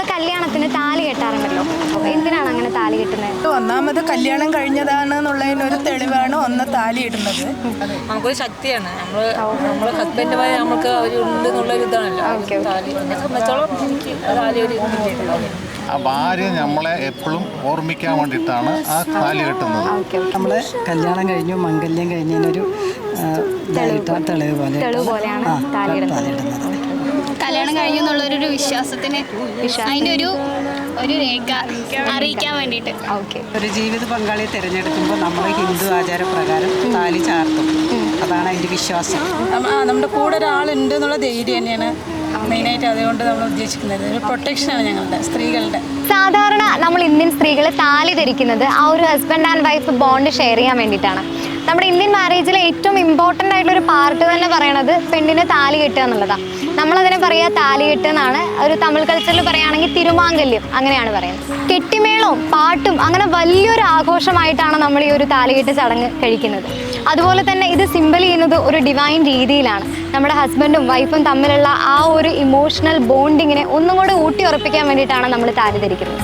നമ്മൾ കല്യാണത്തിന് താലി കെട്ടാറുണ്ടല്ലോ. എന്തിനാണ് അങ്ങനെ താലി കെട്ടുന്നത് ഒന്നാമത് കല്യാണം കഴിഞ്ഞതാണ് എന്നുള്ളതിനൊരു തെളിവാണ് ഒന്ന് താലി ഇടുന്നത്. നമുക്കൊരു ശക്തിയാണ്. നമ്മൾ ഹസ്ബൻഡ് ഹസ്ബൻഡുമായി നമുക്ക് അവരുണ്ട് എന്നുള്ളൊരു ഇതാണല്ലോ. താലി സംബന്ധിച്ചോളം എനിക്ക് താലി ഒരു ആ ഭാര്യ നമ്മളെ എപ്പോഴും ഓർമ്മിക്കാൻ വേണ്ടിയിട്ടാണ് ആ താലി കെട്ടുന്നത്. നമ്മൾ കല്യാണം കഴിഞ്ഞു മംഗല്യം കഴിഞ്ഞതിനൊരു തെളിവ് പോലെ. തെളിവ് പോലെയാണ് ആ, താലി ഇടുന്നത്. കല്യാണം കഴിഞ്ഞു എന്നുള്ളൊരു വിശ്വാസത്തിന്. അതിന്റെ ഒരു ഒരു രേഖ അറിയിക്കാൻ വേണ്ടിട്ട് ഓക്കെ. ഒരു ജീവിത പങ്കാളിയെ തിരഞ്ഞെടുക്കുമ്പോൾ നമ്മൾ ഹിന്ദു ആചാരപ്രകാരം താലി ചാർത്തും. അതാണ് അതിന്റെ വിശ്വാസം. നമ്മുടെ കൂടെ ഒരാളുണ്ട് എന്നുള്ള ധൈര്യം തന്നെയാണ് മെയിനായിട്ട് അതുകൊണ്ട് നമ്മൾ ഉദ്ദേശിക്കുന്നത്. ഒരു പ്രൊട്ടക്ഷനാണ് ഞങ്ങളുടെ സ്ത്രീകളുടെ. സാധാരണ നമ്മൾ ഇന്ത്യൻ സ്ത്രീകളെ താലി ധരിക്കുന്നത് ആ ഒരു husband and wife bond share ചെയ്യാൻ വേണ്ടിയിട്ടാണ്. നമ്മുടെ ഇന്ത്യൻ മാരേജിലെ ഏറ്റവും ഇമ്പോർട്ടന്റ് ആയിട്ടുള്ള ഒരു പാർട്ട് തന്നെ പറയണത് പെണ്ണിന് താലി കെട്ടുക എന്നുള്ളതാണ് നമ്മളതിനെ പറയുക താലി കെട്ടുക എന്നാണ്. ഒരു തമിഴ് കൾച്ചറിൽ പറയുകയാണെങ്കിൽ തിരുമാങ്കല്യം അങ്ങനെയാണ് പറയുന്നത്. കെട്ടിമേളവും പാട്ടും അങ്ങനെ വലിയൊരു ആഘോഷമായിട്ടാണ് നമ്മൾ ഈ ഒരു താലികെട്ട് ചടങ്ങ് കഴിക്കുന്നത്. അതുപോലെ തന്നെ ഇത് സിമ്പിൾ ചെയ്യുന്നത് ഒരു ഡിവൈൻ രീതിയിലാണ്. നമ്മുടെ ഹസ്ബൻഡും വൈഫും തമ്മിലുള്ള ആ ഒരു ഇമോഷണൽ ബോണ്ടിങ്ങിനെ ഒന്നും കൂടെ ഊട്ടി ഉറപ്പിക്കാൻ വേണ്ടിയിട്ടാണ് നമ്മൾ താലി ധരിക്കുന്നത്.